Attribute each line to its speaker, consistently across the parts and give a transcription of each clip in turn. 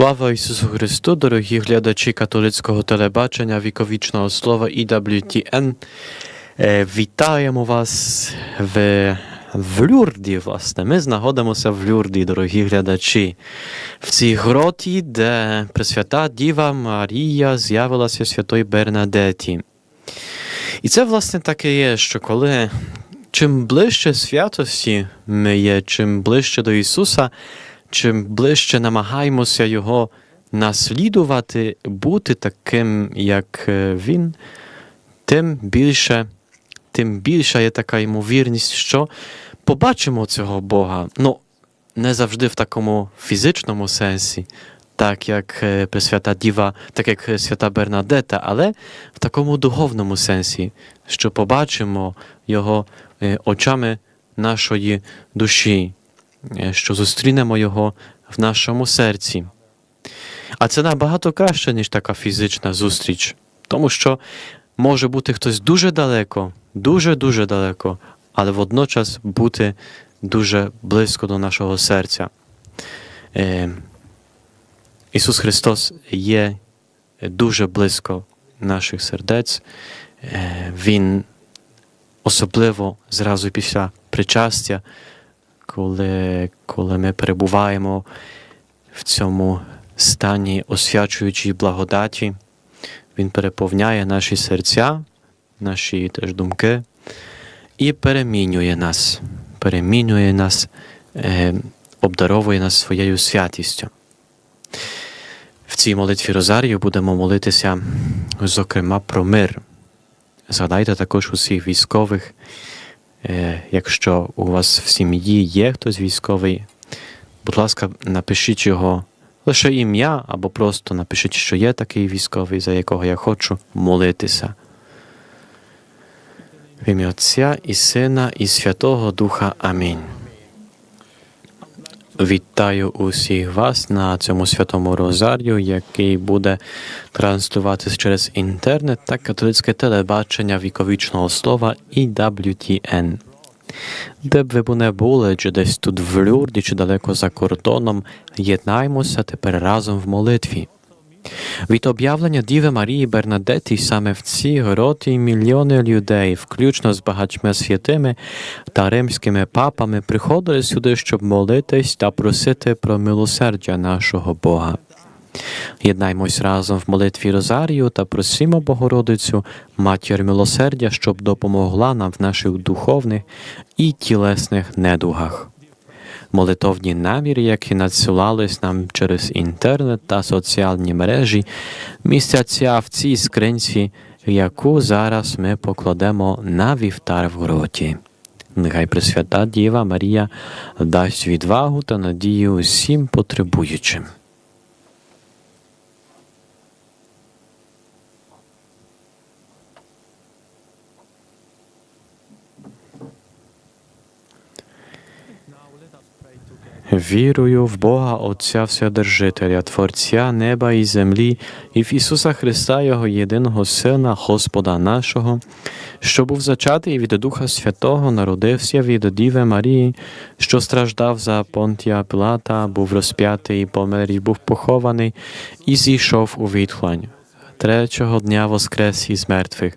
Speaker 1: Слава Ісусу Христу, дорогі глядачі католицького телебачення віковічного слова EWTN. Е, Вітаємо вас в, в Люрді, власне. Ми знаходимося в Люрді, дорогі глядачі, в цій гроті, де Пресвята Діва Марія з'явилася Святої Бернадеті. І це, власне, таке є, що коли чим ближче святості ми є, чим ближче до Ісуса, чим ближче намагаємося Його наслідувати, бути таким, як е, Він, тим більше, тим більша є така ймовірність, що побачимо цього Бога. Ну, не завжди в такому фізичному сенсі, так як е, Пресвята Діва, так як свята Бернадета, але в такому духовному сенсі, що побачимо Його е, очами нашої душі, що зустрінемо Його в нашому серці. А це набагато краще, ніж така фізична зустріч, тому що може бути хтось дуже далеко, дуже-дуже далеко, але водночас бути дуже близько до нашого серця. Е, Ісус Христос є дуже близько наших сердець. Е, Він особливо зразу після причастя, коли, коли ми перебуваємо в цьому стані освячуючої благодаті, Він переповняє наші серця, наші теж думки і перемінює нас, перемінює нас, е, обдаровує нас своєю святістю. В цій молитві Розарію будемо молитися, зокрема, про мир. Згадайте також усіх військових. Е, Якщо у вас в сім'ї є хтось військовий, будь ласка, напишіть його лише ім'я, або просто напишіть, що є такий військовий, за якого я хочу молитися. В ім'я Отця і Сина, і Святого Духа. Амінь. Вітаю усіх вас на цьому святому розарію, який буде транслюватися через інтернет та католицьке телебачення віковічного слова і WTN. Де б ви не були, чи десь тут в Люрді, чи далеко за кордоном, єднаймося тепер разом в молитві. Від об'явлення Діви Марії Бернадеті саме в цій гроті мільйони людей, включно з багатьма святими та римськими папами, приходили сюди, щоб молитись та просити про милосердя нашого Бога. Єднаймось разом в молитві Розарію та просимо Богородицю, матір милосердя, щоб допомогла нам в наших духовних і тілесних недугах. Молитовні наміри, які надсилались нам через інтернет та соціальні мережі, містяться в цій скринці, яку зараз ми покладемо на вівтар в гроті. Нехай Пресвята Діва Марія дасть відвагу та надію усім потребуючим. Вірую в Бога Отця Вседержителя, Творця неба і землі, і в Ісуса Христа, Його єдиного Сина, Господа нашого, що був зачатий від Духа Святого, народився від Діви Марії, що страждав за Понтія Пилата, був розп'ятий, помер і був похований, і зійшов у відхлань. Третього дня воскрес із мертвих.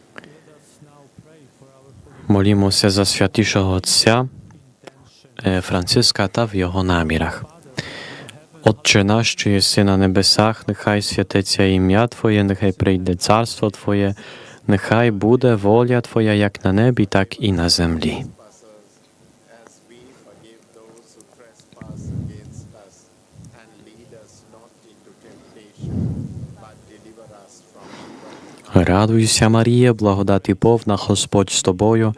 Speaker 1: Молімося за святішого Отця е, Франциска та в його намірах. Отче наш, що єси на небесах, нехай святиться ім'я Твоє, нехай прийде царство Твоє, нехай буде воля Твоя як на небі, так і на землі. Радуйся, Марія, благодати повна Господь з тобою,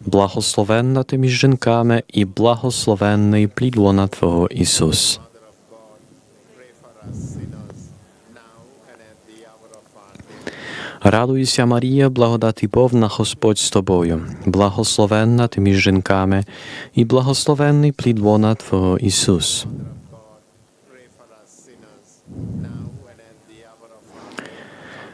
Speaker 1: благословенна ти між жінками і благословенний плід лона Твого Ісус. Радуйся, Марія, благодати повна Господь з тобою, благословенна ти між жінками і благословенний плід лона Твого Ісус.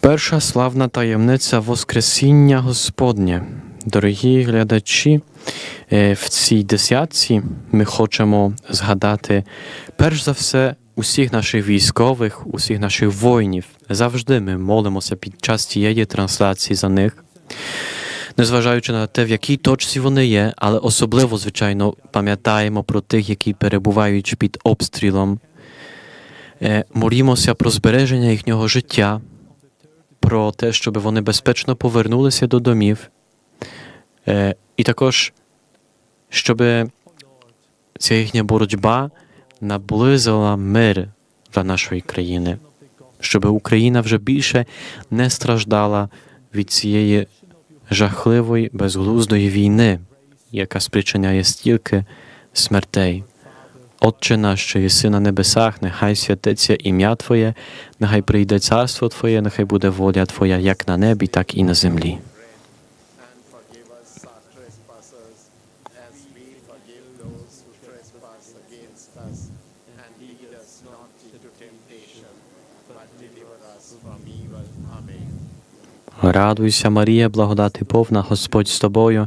Speaker 1: Перша славна таємниця Воскресіння Господнє. Дорогі глядачі, е, в цій десятці ми хочемо згадати перш за все усіх наших військових, усіх наших воїнів. Завжди ми молимося під час цієї трансляції за них. Незважаючи на те, в якій точці вони є, але особливо, звичайно, пам'ятаємо про тих, які перебувають під обстрілом. Е, Молімося про збереження їхнього життя, про те, щоб вони безпечно повернулися до домів, Е, і також, щоб ця їхня боротьба наблизила мир для нашої країни, щоб Україна вже більше не страждала від цієї жахливої, безглуздої війни, яка спричиняє стільки смертей. Отче наш, що єси на небесах, нехай святиться ім'я Твоє, нехай прийде царство Твоє, нехай буде воля Твоя як на небі, так і на землі. Радуйся, Марія, благодати повна, Господь з тобою,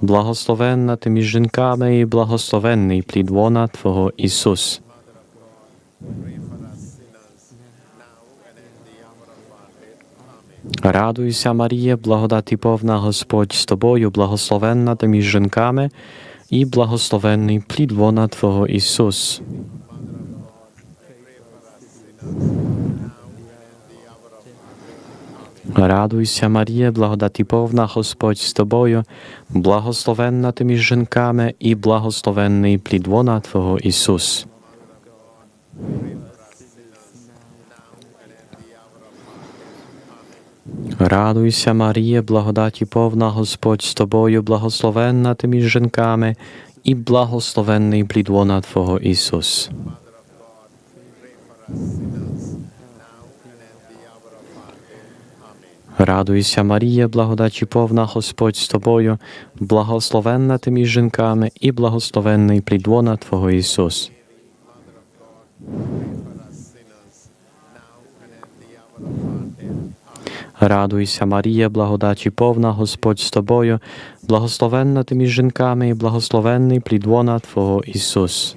Speaker 1: благословенна ти між жінками, і благословенний плід лона Твого Ісус. Радуйся, Марія, благодаті повна Господь з тобою, благословенна ти між жінками, і благословенний плід лона Твого Ісус. Радуйся, Марія, благодаті повна Господь з тобою, благословенна ти між жінками, і благословенний плід лона Твого Ісус. Радуйся, Марія, благодаті повна Господь з тобою, благословенна ти між жінками, і благословенний плід лона Твого Ісус. Радуйся, Марія, благодаті повна Господь з тобою, благословенна ти між жінками, і благословенний плід лона Твого Ісус. Радуйся, Марія, благодаті повна, Господь з тобою, благословенна ти між жінками, і благословенний плід лона Твого Ісус.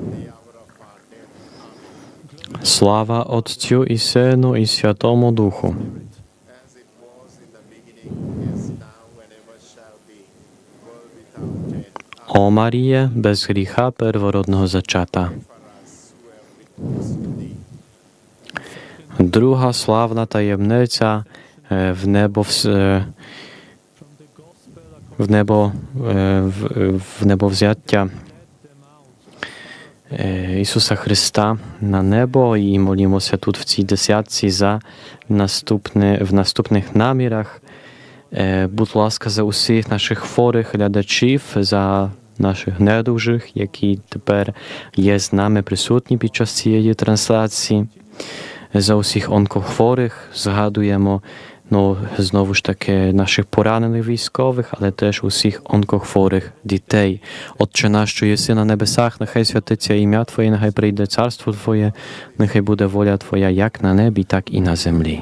Speaker 1: Слава Отцю і Сину, і Святому Духу. О Марія, без гріха первородного зачата. Друга славна таємниця е, в небо е, в небо е, в, небовзяття Ісуса Христа на небо і молімося тут в цій десятці за наступне, в наступних намірах. Будь ласка, за усіх наших хворих глядачів, за наших недужих, які тепер є з нами присутні під час цієї трансляції. За усіх онкохворих згадуємо ну, знову ж таки наших поранених військових, але теж усіх онкохворих дітей. Отче наш, що єси на небесах, нехай святиться ім'я Твоє, нехай прийде царство Твоє, нехай буде воля Твоя як на небі, так і на землі.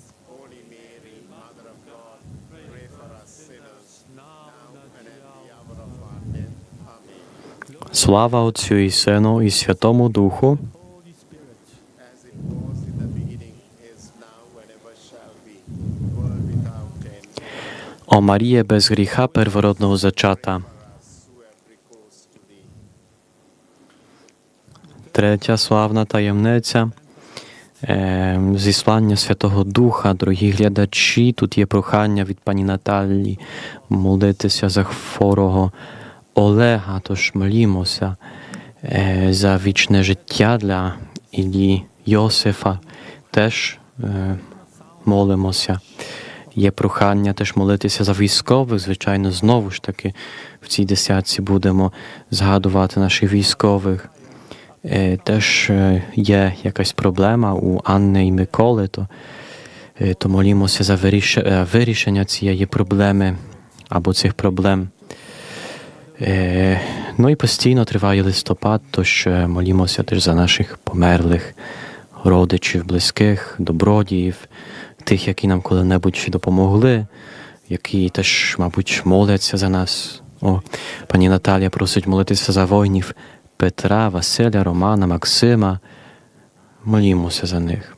Speaker 1: Слава Отцю і Сину, і Святому Духу, о Маріє без гріха первородного зачата. Третя славна таємниця е, зіслання Святого Духа, дорогі глядачі. Тут є прохання від пані Наталі молитися за хворого Олега. Тож молімося е, за вічне життя для Іллі Йосифа. Теж е, молимося. Є прохання теж молитися за військових. Звичайно, знову ж таки в цій десятці будемо згадувати наших військових. Е, Теж є якась проблема у Анни і Миколи, то, то молімося за виріш- вирішення цієї проблеми або цих проблем. Е, Ну і постійно триває листопад, тож е, молімося теж за наших померлих родичів, близьких, добродіїв, тих, які нам коли-небудь допомогли, які теж, мабуть, моляться за нас. О, пані Наталія просить молитися за воїнів Петра, Василя, Романа, Максима. Молімося за них.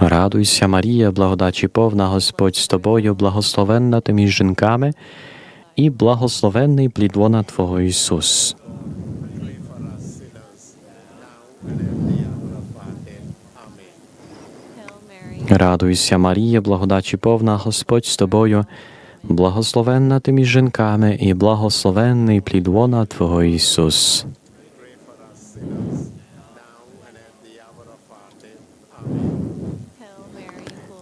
Speaker 1: Радуйся, Марія, благодаті повна Господь з тобою, благословенна ти між жінками і благословенний плід лона Твого Ісус. Радуйся, Марія, благодаті повна Господь з тобою, благословенна ти між жінками і благословенний плід лона Твого Ісус.
Speaker 2: Pray for us sinners, now and at the hour of our death. Amen.
Speaker 3: Hail Mary, full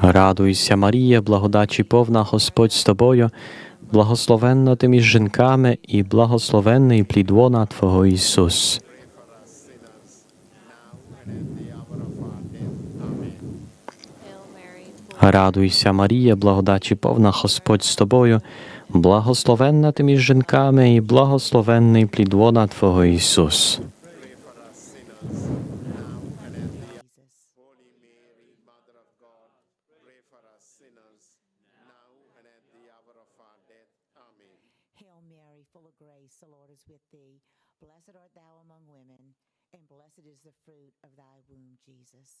Speaker 1: Радуйся, Марія, благодаті повна, Господь з тобою, благословенна ти між жінками і благословенний плід Твого Ісус. Радуйся, Марія, благодаті повна, Господь з тобою, благословенна ти між жінками і благословенний плід Твого Ісус.
Speaker 2: Pray for us sinners, now and at the Holy Mary, Mother of God, pray for us sinners, now and at the hour of our death. Amen.
Speaker 4: Hail Mary, full of grace, the Lord is with thee. Blessed art thou among women, and blessed is the fruit of thy womb, Jesus.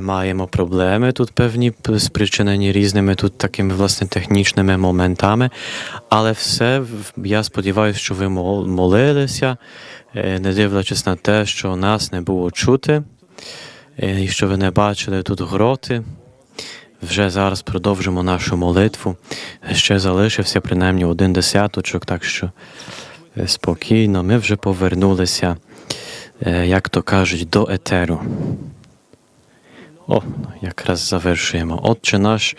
Speaker 1: Маємо проблеми тут певні, спричинені різними тут такими власне технічними моментами. Але все, я сподіваюся, що ви молилися, не дивлячись на те, що нас не було чути, і що ви не бачили тут гроти. Вже зараз продовжимо нашу молитву. Ще залишився принаймні один десяточок, так що спокійно, ми вже повернулися, як то кажуть, до етеру. О, якраз завершуємо. Отче наш,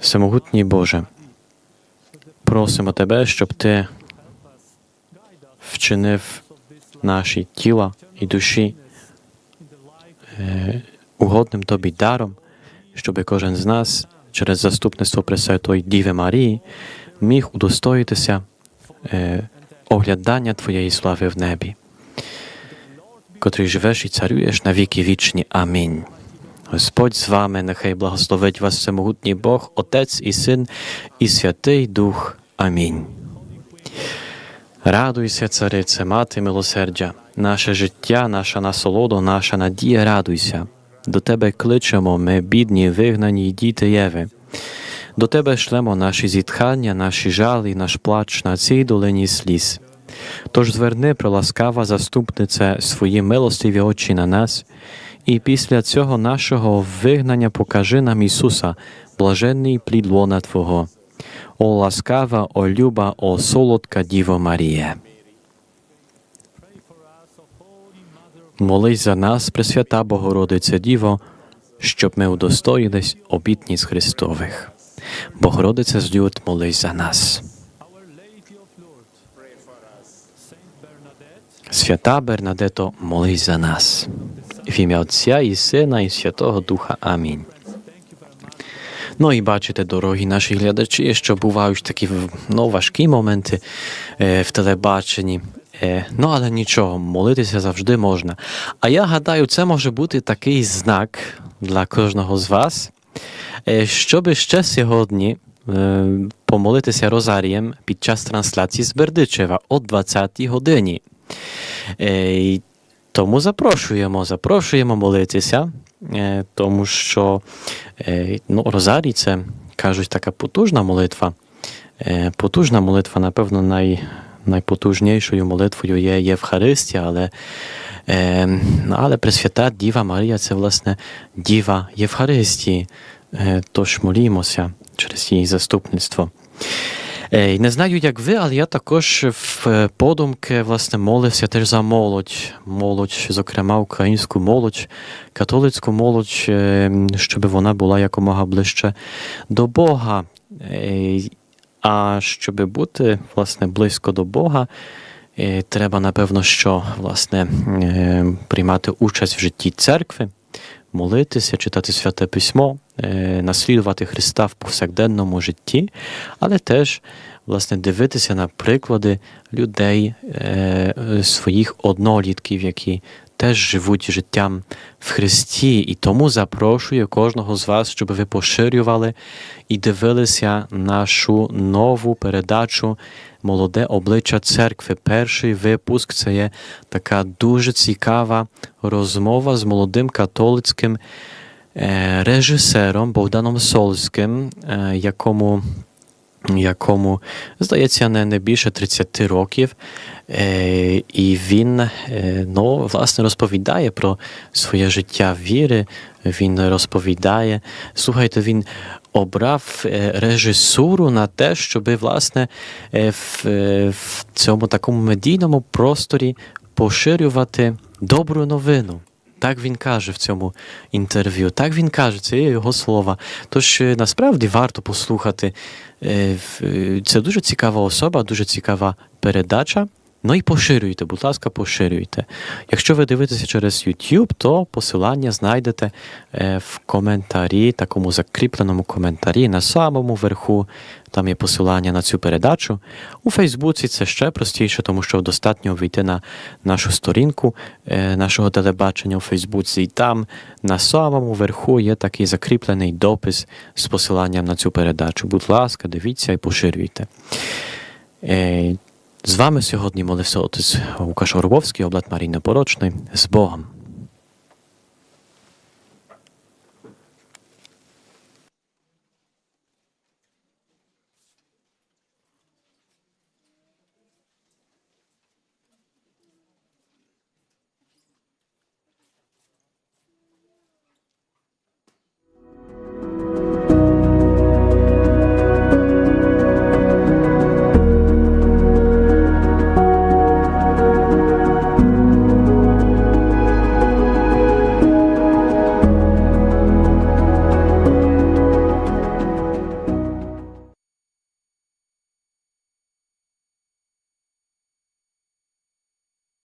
Speaker 1: всемогутній Боже, просимо Тебе, щоб Ти вчинив наші тіла і душі е, угодним Тобі даром, щоб кожен з нас через заступництво Пресвятої Діви Марії міг удостоїтися е, оглядання Твоєї слави в небі, котрий живеш і царюєш на віки вічні. Амінь. Господь з вами, нехай благословить вас всемогутній Бог, Отець і Син, і Святий Дух. Амінь. Радуйся, царице, мати милосердя, наше життя, наша насолода, наша надія, радуйся. До тебе кличемо, ми, бідні, вигнані діти Єви. До тебе шлемо наші зітхання, наші жалі, наш плач на цій долині сліз. Тож зверни, проласкава заступнице, свої милостиві очі на нас, і після цього нашого вигнання покажи нам Ісуса, блаженний плід лона Твого. О ласкава, о люба, о солодка Діво Марія. Молись за нас, Пресвята Богородице Діво, щоб ми удостоїлись обітниць Христових. Богородице з люд, молись за нас. Свята Бернадето, молись за нас. В ім'я Отця і Сина, і Святого Духа. Амінь. Ну і бачите, дорогі наші глядачі, що бувають такі ну, важкі моменти е, в телебаченні. Е, ну, але нічого, молитися завжди можна. А я гадаю, це може бути такий знак для кожного з вас, е, щоб ще сьогодні е, помолитися розарієм під час трансляції з Бердичева о 20-й годині. Е, і тому запрошуємо, запрошуємо молитися, е, тому що е, ну, Розарій це кажуть така потужна молитва. Потужна молитва, напевно, най, найпотужнішою молитвою є Євхаристія, але, але Пресвята Діва Марія це власне Діва Євхаристії. Тож молімося через її заступництво. Е, Не знаю, як ви, але я також в е, подумки власне молився теж за молодь, молодь, зокрема українську молодь, католицьку молодь, е, щоб вона була якомога ближче до Бога. А щоб бути власне близько до Бога, треба напевно, що власне приймати участь в житті церкви, молитися, читати святе письмо, е, наслідувати Христа в повсякденному житті, але теж власне дивитися на приклади людей, е, своїх однолітків, які теж живуть життям в Христі. І тому запрошую кожного з вас, щоб ви поширювали і дивилися нашу нову передачу Молоде обличчя церкви. Перший випуск це є така дуже цікава розмова з молодим католицьким е, режисером Богданом Сольським, е, якому якому, здається, не, не більше 30 років. Е, і він е, ну, власне розповідає про своє життя віри. Він розповідає. Слухайте, він обрав е, режисуру на те, щоб власне в, в цьому такому медійному просторі поширювати добру новину. Так він каже в цьому інтерв'ю. Так він каже, це є його слова. Тож е, насправді варто послухати. Е, е, Це дуже цікава особа, дуже цікава передача. Ну і поширюйте, будь ласка, поширюйте. Якщо ви дивитеся через YouTube, то посилання знайдете е, в коментарі, такому закріпленому коментарі на самому верху. Там є посилання на цю передачу. У Фейсбуці це ще простіше, тому що достатньо вийти на нашу сторінку е, нашого телебачення у Фейсбуці, і там на самому верху є такий закріплений допис з посиланням на цю передачу. Будь ласка, дивіться і поширюйте. З вами сьогодні молився отець Лукаш Горбовський, облад Марії Непорочний. З Богом!